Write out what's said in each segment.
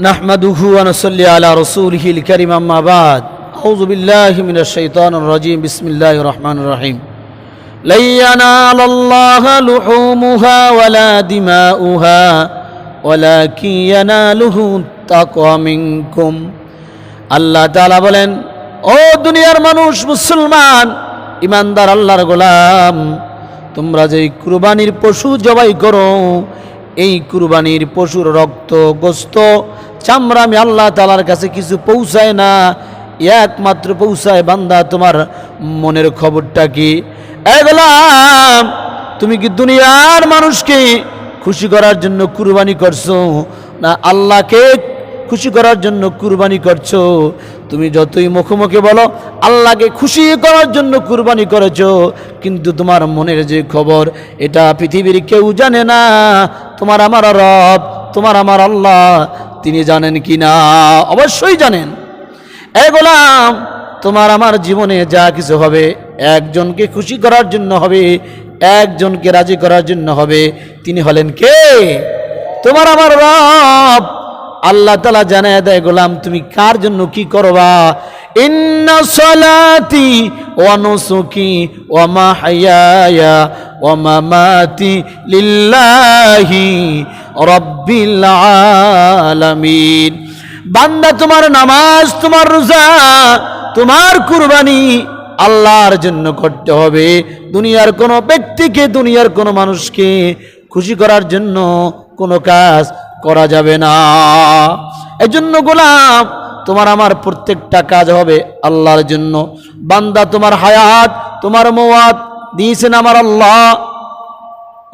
نحمده ونصلي على رسوله الكريم أما بعد أعوذ بالله من الشيطان الرجيم بسم الله الرحمن الرحيم لن ينال الله لحومها ولا دماؤها ولكن يناله التقوى منكم আল্লাহ তাআলা বলেন ও দুনিয়ার মানুষ মুসলমান ইমানদার আল্লাহর গোলাম তোমরা যে কুরবানির পশু জবাই করো এই কুরবানির পশুর রক্ত গোস্ত। চামড়া আমি আল্লাহ তালার কাছে কিছু পৌঁছায় না। একমাত্র পৌঁছায় বান্দা, তোমার মনের খবরটা কি? এ গোলাম, তুমি কি দুনিয়ার মানুষকে খুশি করার জন্য কুরবানি করছ? না আল্লাহকে খুশি করার জন্য কুরবানি করছ? তুমি যতই মুখে মুখে বলো, আল্লাহকে খুশি করার জন্য কুরবানি করেছ। কিন্তু তোমার মনের যে খবর, এটা পৃথিবীর কেউ জানে না। তোমার আমার রব, তোমার আমার আল্লাহ, তিনি জানেন কি না অবশ্যই জানেন। এ গোলাম, তোমার আমার জীবনে যা কিছু হবে, একজনকে খুশি করার জন্য হবে, একজনকে রাজি করার জন্য হবে। তিনি হলেন কে? তোমার আমার রব। আল্লাহ তালা জানায় দেয়, গোলাম, তুমি কার জন্য কি করবা? বান্দা, তোমার নামাজ, তোমার রোজা, তোমার কুরবানি আল্লাহর জন্য করতে হবে। দুনিয়ার কোনো ব্যক্তিকে, দুনিয়ার কোনো মানুষকে খুশি করার জন্য কোনো কাজ করা যাবে না। এই জন্য গোলাম তোমার আমার প্রত্যেকটা কাজ হবে আল্লাহর জন্য। বান্দা তোমার হায়াত, তোমার মোয়াত দিয়েছেন আমার আল্লাহ।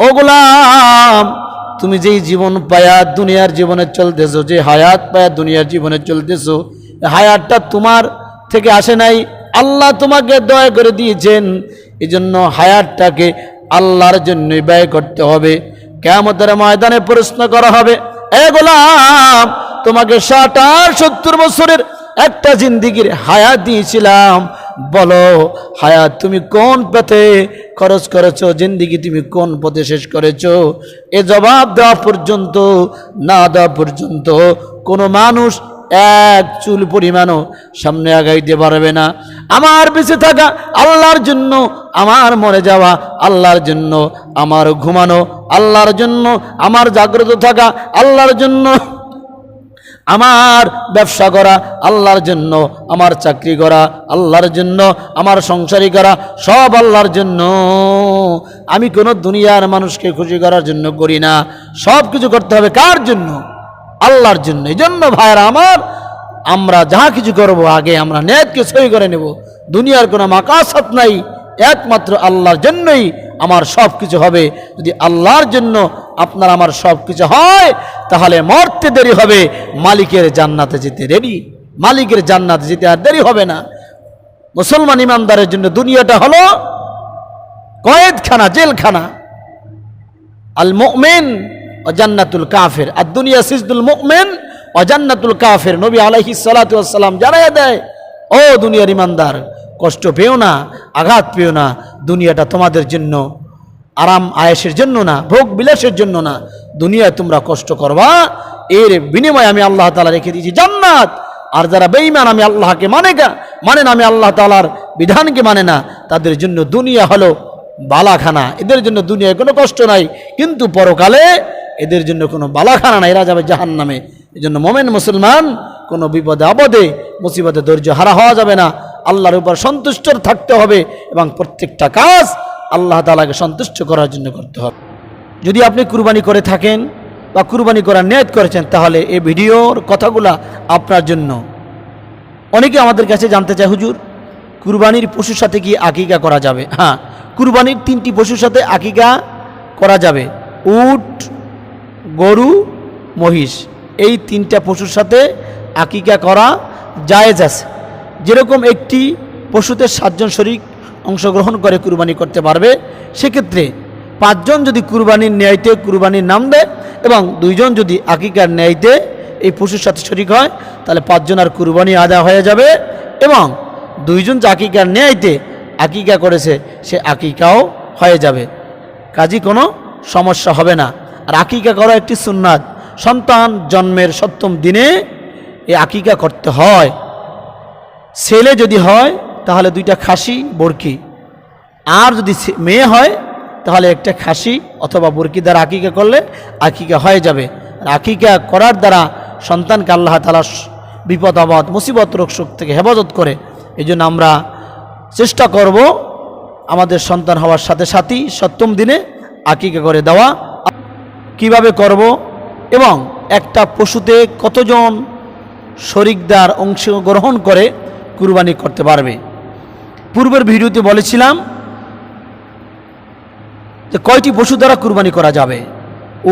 ও গোলাম তুমি যেই জীবন পায়া দুনিয়ার জীবনে চলতেছো, যে হায়াত পায়া দুনিয়ার জীবনে চলতেছো হায়াতটা তোমার থেকে আসে নাই। আল্লাহ তোমাকে দয়া করে দিয়েছেন। এই জন্য হায়াতটাকে আল্লাহর জন্যই ব্যয় করতে হবে। কেমতের ময়দানে প্রশ্ন করা হবে এ গোলাম, তোমাকে ষাট আর সত্তর বছরের একটা জিন্দিগির হায়াত দিয়েছিলাম। বলো, হায়াত তুমি কোন পথে খরচ করেছ? জিন্দিগি তুমি কোন পথে শেষ করেছ? এ জবাব দেওয়া পর্যন্ত, না দেওয়া পর্যন্ত কোনো মানুষ এক চুল পরিমাণও সামনে আগাইতে পারবে না। আমার বেঁচে থাকা আল্লাহর জন্য, আমার মরে যাওয়া আল্লাহর জন্য, আমার ঘুমানো আল্লাহর জন্য, আমার জাগ্রত থাকা আল্লাহর জন্য, আমার ব্যবসা করা আল্লাহর জন্য, আমার চাকরি করা আল্লাহর জন্য, আমার সংসারী করা সব আল্লাহর জন্য। আমি কোনো দুনিয়ার মানুষকে খুশি করার জন্য করি না। সব কিছু করতে হবে কার জন্য? আল্লাহর জন্য। এই জন্য ভাইরা আমার, আমরা যাহা কিছু করব আগে আমরা নেতকে সই করে নেব। দুনিয়ার কোনো মাকাসাত নাই, একমাত্র আল্লাহর জন্যই আমার সব কিছু হবে। যদি আল্লাহর জন্য আপনার আমার সব কিছু হয়, তাহলে মরতে দেরি হবে, মালিকের জান্নাতে যেতে দেরি। মালিকের জান্নাতে যেতে আর দেরি হবে না। মুসলমান ইমানদারের জন্য দুনিয়াটা হলো কয়েদখানা, জেলখানা। আল মুমিন ও জান্নাতুল কাফের। আর দুনিয়া সিজদুল মুমিন অজান্নাতুল কাফের। নবী আলাইহিস সালাতু ওয়াসসালাম জানাইয়া দেয়, ও দুনিয়ার ইমানদার, কষ্ট পেও না, আঘাত পেও না, দুনিয়াটা তোমাদের জন্য আরাম, আয়েসের জন্য না, ভোগ বিলাসের জন্য না। দুনিয়ায় তোমরা কষ্ট করবা, এর বিনিময়ে আমি আল্লাহ তালা রেখে দিয়েছি জান্নাত। আর যারা বেঈমান, আমি আল্লাহকে মানে মানে না, আমি আল্লাহ তালার বিধানকে মানে না, তাদের জন্য দুনিয়া হলো বালাখানা। এদের জন্য দুনিয়ায় কোনো কষ্ট নাই। কিন্তু পরকালে এদের জন্য কোনো বালাখানা নাই, এরা যাবে জাহান নামে এই জন্য মোমেন মুসলমান, কোনো বিপদে আপদে, মুসিবতে ধৈর্য হারা হওয়া যাবে না। আল্লাহর উপর সন্তুষ্ট থাকতে হবে এবং প্রত্যেকটা কাজ আল্লাহ তালাকে সন্তুষ্ট করার জন্য করতে হবে। যদি আপনি কুরবানি করে থাকেন বা কুরবানি করার নিয়ত করেছেন, তাহলে এই ভিডিওর কথাগুলা আপনার জন্য। অনেকে আমাদের কাছে জানতে চায়, হুজুর, কুরবানির পশুর সাথে কি আকিকা করা যাবে? হ্যাঁ কুরবানির তিনটি পশুর সাথে আকিকা করা যাবে। উট গরু, মহিষ। এই তিনটা পশুর সাথে আকিকা করা জায়েজ আছে। যেরকম একটি পশুতে সাতজন শরিক অংশগ্রহণ করে কুরবানি করতে পারবে, সেক্ষেত্রে পাঁচজন যদি কুরবানির ন্যায়তে কুরবানির নাম দেয় এবং দুইজন যদি আকিকার ন্যায়তে এই পশুর সাথে শরিক হয়, তাহলে পাঁচজন আর কুরবানি আদা হয়ে যাবে এবং দুইজন যে আকিকার ন্যায়তে আকিকা করেছে, সে আকিকাও হয়ে যাবে। কাজী কোনো সমস্যা হবে না। আর আকিকা করা একটি সুন্নাত। সন্তান জন্মের সপ্তম দিনে এই আকিকা করতে হয়। ছেলে যদি হয়, তাহলে দুইটা খাসি, বরকি। আর যদি মেয়ে হয়, তাহলে একটা খাসি অথবা বরকি দ্বারা আকিকা করলে আকিকা হয়ে যাবে। আকিকা করার দ্বারা সন্তানকে আল্লাহ তালা বিপদ, আপদ, মুসিবত, রোগ, শোক থেকে হেফাজত করে। এই জন্য আমরা চেষ্টা করব আমাদের সন্তান হওয়ার সাথে সাথেই সপ্তম দিনে আকিকা করে দেওয়া। কীভাবে করব? এবং একটা পশুতে কতজন শরিকদার অংশগ্রহণ করে কুরবানি করতে পারবে? পূর্বের ভিডিওতে বলেছিলাম যে কয়টি পশু দ্বারা কুরবানি করা যাবে?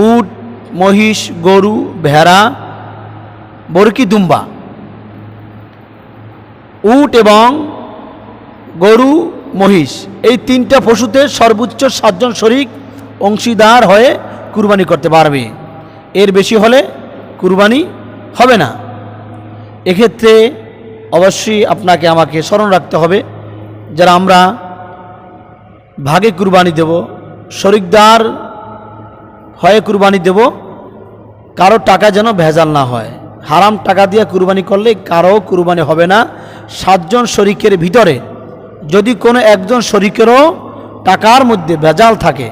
উট, মহিষ, গরু, ভেড়া, বরকি, দুম্বা। উট এবং গরু, মহিষ, এই তিনটা পশুতে সর্বোচ্চ সাতজন শরিক অংশীদার হয়ে কুরবানি করতে পারবে। এর বেশি হলে কুরবানি হবে না। এক্ষেত্রে অবশ্যই আপনাকে আমাকে স্মরণ রাখতে হবে, যারা আমরা ভাগে কুরবানি দেব, শরিকদার হয়ে কুরবানি দেব, কারও টাকা যেন ভেজাল না হয়। হারাম টাকা দিয়ে কুরবানি করলে কারও কুরবানি হবে না। সাতজন শরিকের ভিতরে যদি কোনো একজন শরিকেরও টাকার মধ্যে ভেজাল থাকে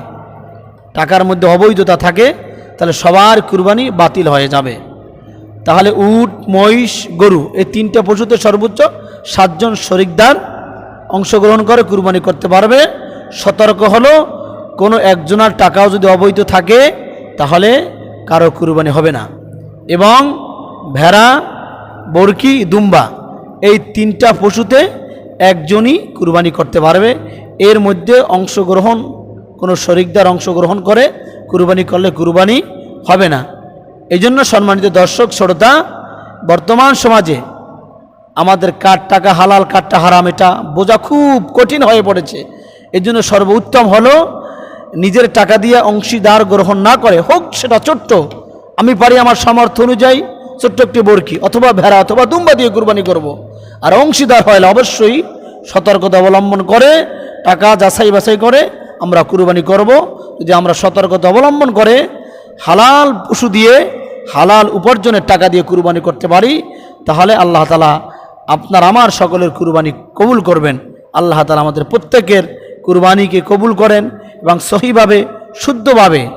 টাকার মধ্যে অবৈধতা থাকে, তাহলে সবার কুরবানি বাতিল হয়ে যাবে। তাহলে উট, মহিষ, গরু, এই তিনটে পশুতে সর্বোচ্চ সাতজন শরিকদার অংশগ্রহণ করে কুরবানি করতে পারবে। সতর্ক হলো, কোনো একজনের টাকাও যদি অবৈধ থাকে, তাহলে কারও কুরবানি হবে না। এবং ভেড়া, বরকি, দুম্বা, এই তিনটা পশুতে একজনই কুরবানি করতে পারবে। এর মধ্যে অংশগ্রহণ কোনো শরিকদার অংশগ্রহণ করে, কুরবানি করলে কুরবানি হবে না এই জন্য সম্মানিত দর্শক, শ্রোতা, বর্তমান সমাজে আমাদের কাঠ টাকা হালাল, কাঠটা হারাম, এটা বোঝা খুব কঠিন হয়ে পড়েছে এই জন্য সর্বোত্তম হলো নিজের টাকা দিয়ে অংশীদার গ্রহণ না করে, হোক সেটা ছোট্ট, আমি পারি আমার সামর্থ্য অনুযায়ী ছোট্ট একটি বরকি অথবা ভেড়া অথবা দুম্বা দিয়ে কুরবানি করব। আর অংশীদার হলে অবশ্যই সতর্কতা অবলম্বন করে, টাকা যাচাই বাছাই করে আমরা কুরবানি করব। যদি আমরা সতর্কতা অবলম্বন করে হালাল পশু দিয়ে হালাল উপার্জনের টাকা দিয়ে কুরবানি করতে পারি, তাহলে আল্লাহ তালা আপনার, আমার সকলের কুরবানি কবুল করবেন। আল্লাহ তালা আমাদের প্রত্যেকের কুরবানিকে কবুল করেন এবং সহিভাবে, শুদ্ধভাবে